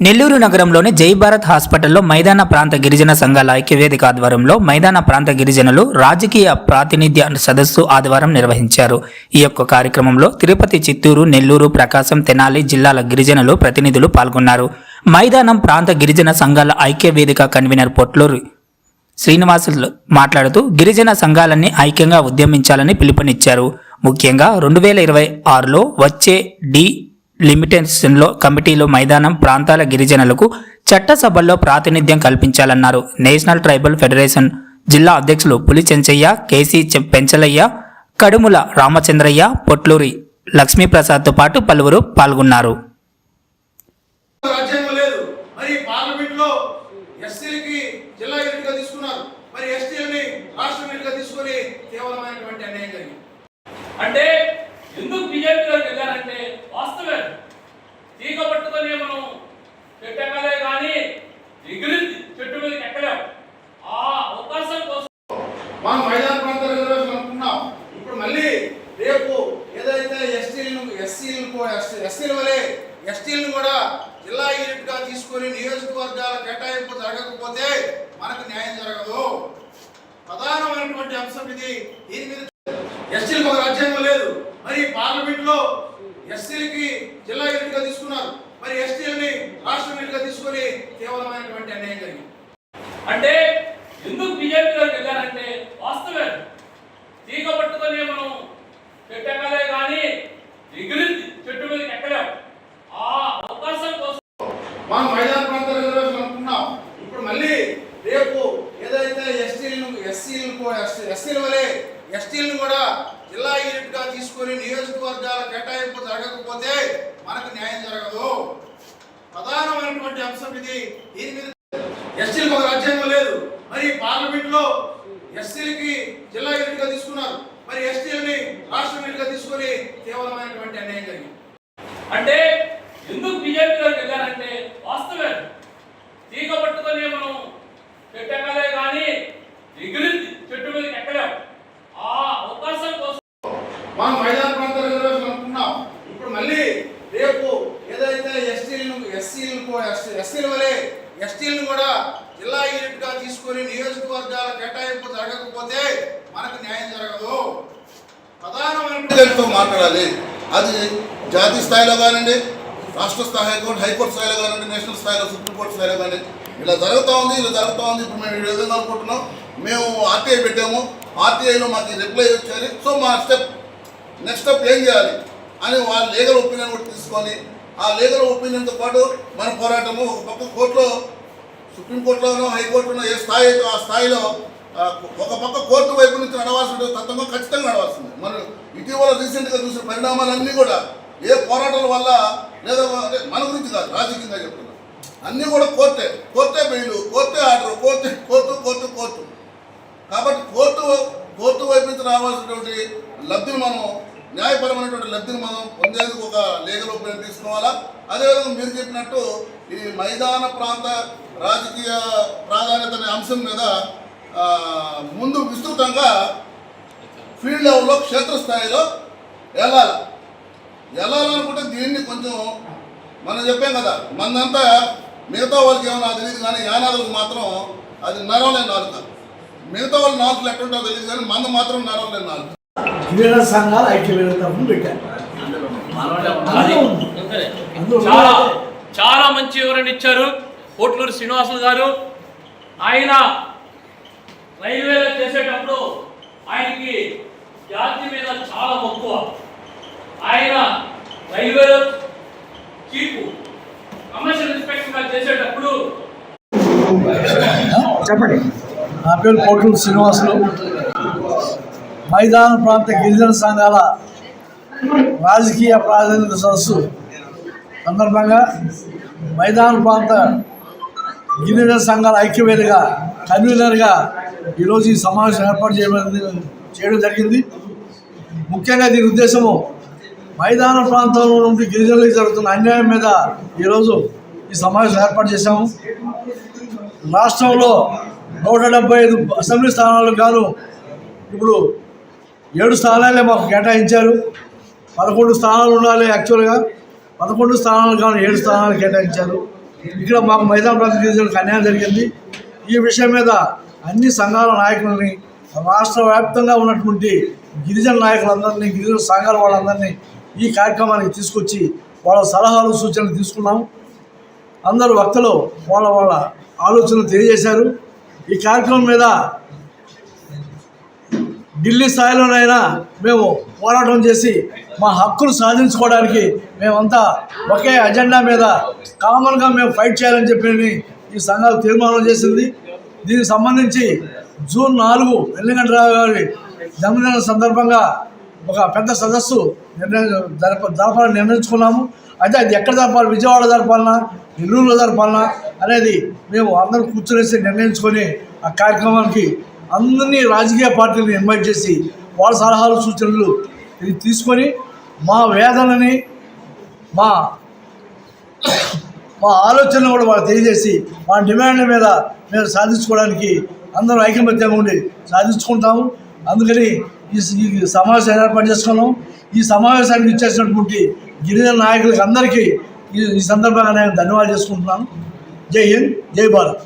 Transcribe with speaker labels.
Speaker 1: నెల్లూరు నగరంలోని జై భారత్ హాస్పిటల్లో మైదాన ప్రాంత గిరిజన సంఘాల ఐక్యవేదిక ఆధ్వర్యంలో మైదాన ప్రాంత గిరిజనులు రాజకీయ ప్రాతినిధ్య సదస్సు ఆదివారం నిర్వహించారు. ఈ యొక్క కార్యక్రమంలో తిరుపతి చిత్తూరు నెల్లూరు ప్రకాశం తెనాలి జిల్లాల గిరిజనులు ప్రతినిధులు పాల్గొన్నారు. మైదానం ప్రాంత గిరిజన సంఘాల ఐక్యవేదిక కన్వీనర్ పొట్లూరు శ్రీనివాసులు మాట్లాడుతూ గిరిజన సంఘాలన్నీ ఐక్యంగా ఉద్యమించాలని పిలుపునిచ్చారు. ముఖ్యంగా రెండు వేల ఇరవై ఆరులో వచ్చే డి లిమిటేషన్లో కమిటీలో మైదానం ప్రాంతాల గిరిజనులకు చట్టసభల్లో ప్రాతినిధ్యం కల్పించాలన్నారు. నేషనల్ ట్రైబల్ ఫెడరేషన్ జిల్లా అధ్యక్షులు పులి చెంచయ్య కేసీ చె- పెంచలయ్య కడుముల రామచంద్రయ్య పొట్లూరి లక్ష్మీప్రసాద్తో పాటు పలువురు పాల్గొన్నారు
Speaker 2: రాజ్యాంగం లేదు మరి పార్లమెంట్లో ఎస్సీలకి జిల్లా యూనిట్గా తీసుకున్నారు మరి ఎస్టీలని రాష్ట్ర యూనిట్గా తీసుకొని కేవలమైనటువంటి అన్యాయం జరిగింది
Speaker 3: అంటే ఎందుకు బీజేపీలోకి వెళ్ళారంటే వాస్తవే తీగ మనం చెట్టు పెట్టగలే కానీ ఎగిరి చెట్టు మీదకి ఎక్కలేము. ఆ అవకాశం కోసం
Speaker 2: మనం మైదాన ప్రాంతాల రిజర్వేషన్ అనుకున్నాం ఇప్పుడు మళ్ళీ రేపు ఏదైతే ఎస్టీలను ఎస్సీలను ఎస్సీల వలె ఎస్టీలను కూడా జిల్లా యూనిట్గా తీసుకొని నియోజకవర్గాల కేటాయింపు జరగకపోతే మనకు న్యాయం జరగదు. ప్రధానమైనటువంటి అంశం ఇది. దీని మీద ఎస్టీలకు ఒక రాజ్యాంగం లేదు మరి పార్లమెంట్లో ఎస్సీలకి జిల్లా యూనిట్గా తీసుకున్నారు మరి ఎస్టీలని రాష్ట్ర యూనిట్గా తీసుకొని కేవలమైనటువంటి అన్యాయం జరిగింది
Speaker 3: అంటే ఎందుకు బీజేపీలోకి వెళ్ళారంటే వాస్తవే తీగ పట్టుకొని మనం పెట్టగలే కానీ ఎగిరి చెట్టు మీదకి ఎక్కలేము ఆ అవకాశం కోసం
Speaker 2: మనం మైదాన ప్రాంత రిజర్వేషన్ అనుకున్నాం ఇప్పుడు మళ్ళీ రేపు ఏదైతే ఎస్టీలను ఎస్సీలను ఎస్సీల వలె ఎస్టీలను కూడా జిల్లా యూనిట్గా తీసుకొని నియోజకవర్గాల కేటాయింపు జరగకపోతే మనకు న్యాయం జరగదు. ప్రధానమైనటువంటి అంశం ఇది. దీని మీద ఎస్టీలకు ఒక రాజ్యాంగం లేదు. మరి పార్లమెంట్లో ఎస్సీలకి జిల్లా యూనిట్ తీసుకున్నారు. మరి ఎస్టీలని రాష్ట్ర యూనిట్ తీసుకొని కేవలమైనటువంటి అన్యాయం జరిగింది.
Speaker 3: అంటే ఎందుకు బీజేపీలోకి వెళ్ళారంటే వాస్తవే తీగ పట్టుకొని మనం పెట్టగలే కానీ ఎగిరి చెట్టు మీదకి ఎక్కలేం ఆ అవకాశం కోసం
Speaker 2: మనం మైదాన ప్రాంత రిజర్వేషన్ అనుకున్నాం ఇప్పుడు మళ్ళీ రేపు ఏదైతే ఎస్టీలను ఎస్సీలను ఎస్సీల వలె ఎస్టీలను కూడా జిల్లా యూనిట్ కొన్ని నియోజకవర్గాల కేటాయింపు జరగకపోతే మనకు న్యాయం జరగదు. ప్రధానమైనటువంటి
Speaker 4: మాట్లాడాలి. అది జాతీయ స్థాయిలో కానివ్వండి రాష్ట్ర స్థాయి హైకోర్టు హైకోర్టు స్థాయిలో కానివ్వండి నేషనల్ స్థాయిలో సుప్రీంకోర్టు స్థాయిలో కానీ ఇలా జరుగుతూ ఉంది ఇలా జరుగుతూ ఉంది. ఇప్పుడు మేము ఈ విధంగా అనుకుంటున్నాం. మేము ఆర్టీఐ పెట్టాము. ఆర్టీఐలో మాకు రిప్లై వచ్చేది. సో మా స్టెప్ నెక్స్ట్ స్టెప్ ఏం చేయాలి అని వాళ్ళ లీగల్ ఒపీనియన్ కూడా తీసుకొని ఆ లీగల్ ఒపీనియన్తో పాటు మన పోరాటము ఒక పక్క కోర్టులో సుప్రీంకోర్టులోనో హైకోర్టులో ఏ స్థాయి అయితే ఆ స్థాయిలో ఒక పక్క కోర్టు వైపు నుంచి నడవాల్సిన తత్వంగా ఖచ్చితంగా నడవాల్సింది. మనం ఇటీవల రీసెంట్గా చూసిన పరిణామాలన్నీ కూడా ఏ పోరాటాల వల్ల లేదా మన గురించి కాదు రాజకీయంగా చెప్తున్నా. అన్నీ కూడా కోర్టే కోర్టే bail కోర్టే order court court court court. కాబట్టి కోర్టు కోర్టు వైపు నుంచి రావాల్సినటువంటి లబ్ధిని మనం న్యాయపరమైనటువంటి లబ్ధిని మనం పొందేందుకు ఒక లీగల్ ఒపీనియన్ తీసుకోవాలా? అదేవిధంగా మీరు చెప్పినట్టు ఈ మైదాన ప్రాంత రాజకీయ ప్రాధాన్యత అనే అంశం మీద ముందు విస్తృతంగా ఫీల్డ్ లెవెల్లో క్షేత్రస్థాయిలో వెళ్ళాలి వెళ్ళాలనుకుంటే దీన్ని కొంచెం మనం చెప్పాం కదా మనంతా మిగతా వాళ్ళకి ఏమో నాకు తెలియదు కానీ యానాదులకు మాత్రం అది నరవలేని నాలుక. మిగతా వాళ్ళ నాలుకలు ఎట్టుంటో తెలియదు కానీ మంద మాత్రం నరవలేని నాలుక.
Speaker 5: గిరిజన సంఘాలు తరఫున పెట్టారు.
Speaker 3: చాలా మంచి వివరణ ఇచ్చారు. కోట్లూరు శ్రీనివాసులు గారు ఆయన రైల్వేలో చేసేటప్పుడు ఆయనకి జాతి మీద చాలా మక్కువ. ఆయన రైల్వేలో చీఫ్ కమర్షియల్ ఇన్స్పెక్టర్గా చేసేటప్పుడు
Speaker 5: చెప్పండి. నా పేరు కోట్లూరు శ్రీనివాసులు. మైదాన ప్రాంత గిరిజన సంఘాల రాజకీయ ప్రాధాన్యత సదస్సు సందర్భంగా మైదాన ప్రాంత గిరిజన సంఘాల ఐక్యవేదిగా కన్వీనర్గా ఈరోజు ఈ సమావేశం ఏర్పాటు చేయబడింది చేయడం జరిగింది. ముఖ్యంగా దీని ఉద్దేశము మైదాన ప్రాంతంలో నుండి గిరిజనులకు జరుగుతున్న అన్యాయం మీద ఈరోజు ఈ సమావేశం ఏర్పాటు చేశాము. రాష్ట్రంలో నూట డెబ్బై ఐదు అసెంబ్లీ స్థానాలకు గాను ఇప్పుడు ఏడు స్థానాలే మాకు కేటాయించారు. పదకొండు స్థానాలు ఉండాలి యాక్చువల్గా. పదకొండు స్థానాలు గాను ఏడు స్థానాలు కేటాయించారు. ఇక్కడ మాకు మైదాన ప్రాంత గిరిజనులకు అన్యాయం జరిగింది. ఈ విషయం మీద అన్ని సంఘాల నాయకులని రాష్ట్ర వ్యాప్తంగా ఉన్నటువంటి గిరిజన నాయకులందరినీ గిరిజన సంఘాల వాళ్ళందరినీ ఈ కార్యక్రమానికి తీసుకొచ్చి వాళ్ళ సలహాలు సూచనలు తీసుకున్నాం. అందరు వక్తలు వాళ్ళ వాళ్ళ ఆలోచనలు తెలియజేశారు. ఈ కార్యక్రమం మీద ఢిల్లీ స్థాయిలోనైనా మేము పోరాటం చేసి మా హక్కులు సాధించుకోవడానికి మేమంతా ఒకే అజెండా మీద కామన్గా మేము ఫైట్ చేయాలని చెప్పి ఈ సంఘాలు తీర్మానం చేసింది. దీనికి సంబంధించి జూన్ నాలుగు వెల్లిగంటరావు గారి జన్మదిన సందర్భంగా ఒక పెద్ద సదస్సు నిర్ణయం జరప జరపాలని నిర్ణయించుకున్నాము. అయితే అది ఎక్కడ జరపాలి? విజయవాడ జరపాలనా? నెల్లూరులో జరపాలనా? అనేది మేము అందరం కూర్చునేసి నిర్ణయించుకొని ఆ కార్యక్రమానికి అందరినీ రాజకీయ పార్టీలను ఇన్వైట్ చేసి వాళ్ళ సలహాలు సూచనలు ఇది తీసుకొని మా వేదనని మా మా ఆలోచనలు కూడా వాళ్ళు తెలియజేసి మా డిమాండ్ల మీద మేము సాధించుకోవడానికి అందరం ఐకమత్యంగా ఉండి సాధించుకుంటాము. అందుకని ఈ సమావేశం ఏర్పాటు చేసుకున్నాం ఈ సమావేశానికి ఇచ్చేసినటువంటి గిరిజన నాయకులకి అందరికీ ఈ ఈ సందర్భంగా నేను ధన్యవాదాలు చేసుకుంటున్నాను. జై హింద్ జై భారత్.